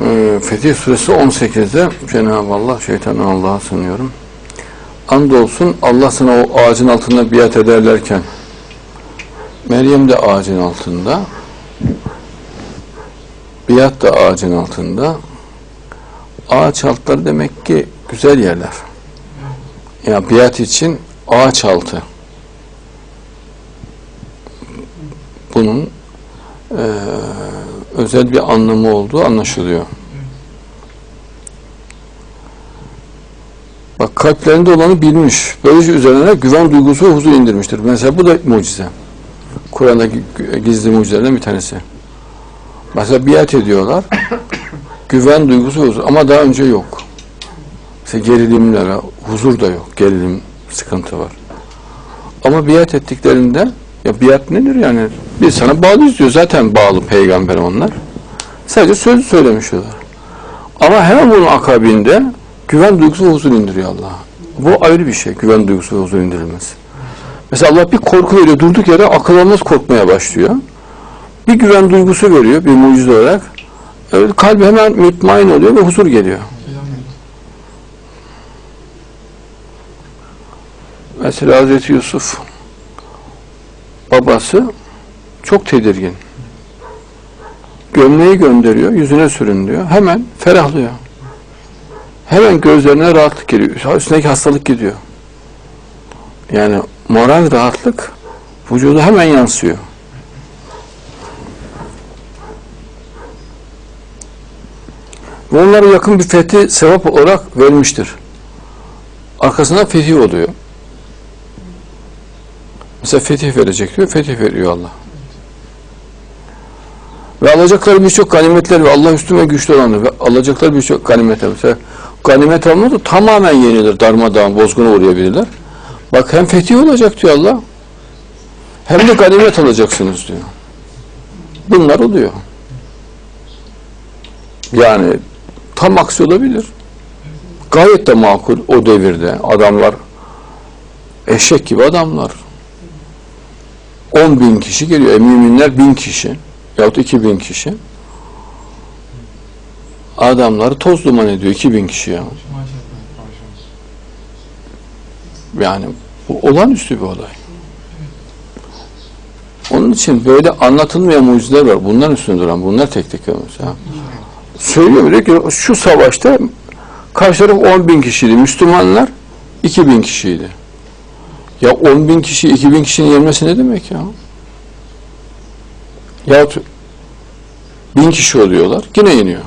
Ee, Fetih Suresi 18'de Cenab-ı Allah şeytanı Allah'a sınıyorum. Andolsun Allah sana o ağacın altında biat ederlerken Meryem de ağacın altında biat da ağacın altında ağaç altları demek ki güzel yerler. Ya biat için ağaç altı. Bunun eee özel bir anlamı olduğu anlaşılıyor. Bak kalplerinde olanı bilmiş. Böylece üzerine güven duygusu huzur indirmiştir. Mesela bu da mucize. Kur'an'daki gizli mucizelerden bir tanesi. Mesela biat ediyorlar. güven duygusu ve huzur. Ama daha önce yok. Mesela gerilimlere, huzur da yok. Gerilim, sıkıntı var. Ama biat ettiklerinde ya biat nedir yani? Biz sana bağlıyız diyor. Zaten bağlı peygamber onlar. Sadece söz söylemiş oluyor. Ama hemen bunun akabinde güven duygusu huzur indiriyor Allah. Bu ayrı bir şey. Güven duygusu huzur indirilmesi. Mesela Allah bir korku veriyor. Durduk yere akıl almaz korkmaya başlıyor. Bir güven duygusu veriyor bir mucize olarak. Evet, kalbi hemen mutmain oluyor ve huzur geliyor. Mesela Hazreti Yusuf babası çok tedirgin. Gömleği gönderiyor, yüzüne sürün diyor. Hemen ferahlıyor. Hemen gözlerine rahatlık geliyor. Üstündeki hastalık gidiyor. Yani moral rahatlık vücuda hemen yansıyor. Ve onlara yakın bir fethi sevap olarak vermiştir. Arkasından fetih oluyor. Mesela fetih verecek diyor, fetih veriyor Allah. Ve alacakları birçok ganimetler ve Allah üstüne güçlü olanlar ve alacakları birçok ganimetler. Mesela ganimet almadı tamamen yenilir, darmadağın, bozguna uğrayabilirler. Bak hem fetih olacak diyor Allah, hem de ganimet alacaksınız diyor. Bunlar oluyor. Yani tam aksi olabilir. Gayet de makul o devirde adamlar eşek gibi adamlar. 10 bin kişi geliyor. E, müminler bin kişi yahut 2 bin kişi. Adamları toz duman ediyor 2 bin kişi ya. Yani bu olağanüstü bir olay. Onun için böyle anlatılmayan mucizeler var. Bunların üstünde duran, bunlar tek tek mesela. Söylüyor diyor ki şu savaşta karşı taraf 10 bin kişiydi. Müslümanlar 2 bin kişiydi. Ya 10 bin kişi, 2 bin kişinin yenmesi ne demek ya? Yahut bin kişi oluyorlar, yine yeniyor.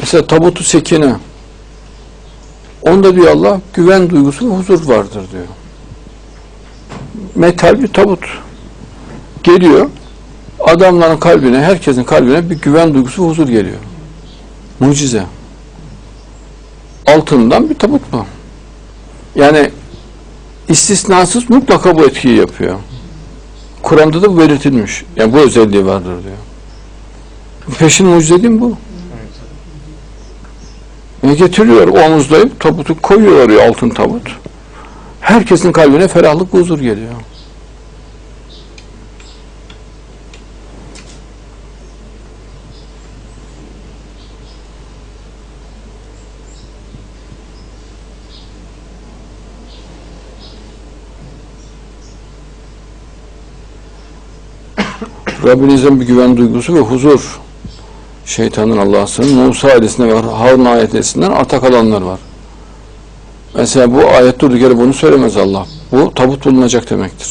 Mesela tabutu sekine. Onda diyor Allah güven duygusu ve huzur vardır diyor. Metal bir tabut. Geliyor, adamların kalbine, herkesin kalbine bir güven duygusu ve huzur geliyor. Mucize. Altından bir tabut bu. Yani istisnasız mutlaka bu etkiyi yapıyor. Kur'an'da da bu belirtilmiş. Yani bu özelliği vardır diyor. Peşin mucize değil mi bu? Ne getiriyor omuzlayıp tabutu koyuyor oraya altın tabut. Herkesin kalbine ferahlık huzur geliyor. Rabbinizden bir güven duygusu ve huzur. Şeytanın Allah'sının Musa ailesine ve Harun ailesinden arta kalanlar var. Mesela bu ayet durduk yere bunu söylemez Allah. Bu tabut bulunacak demektir.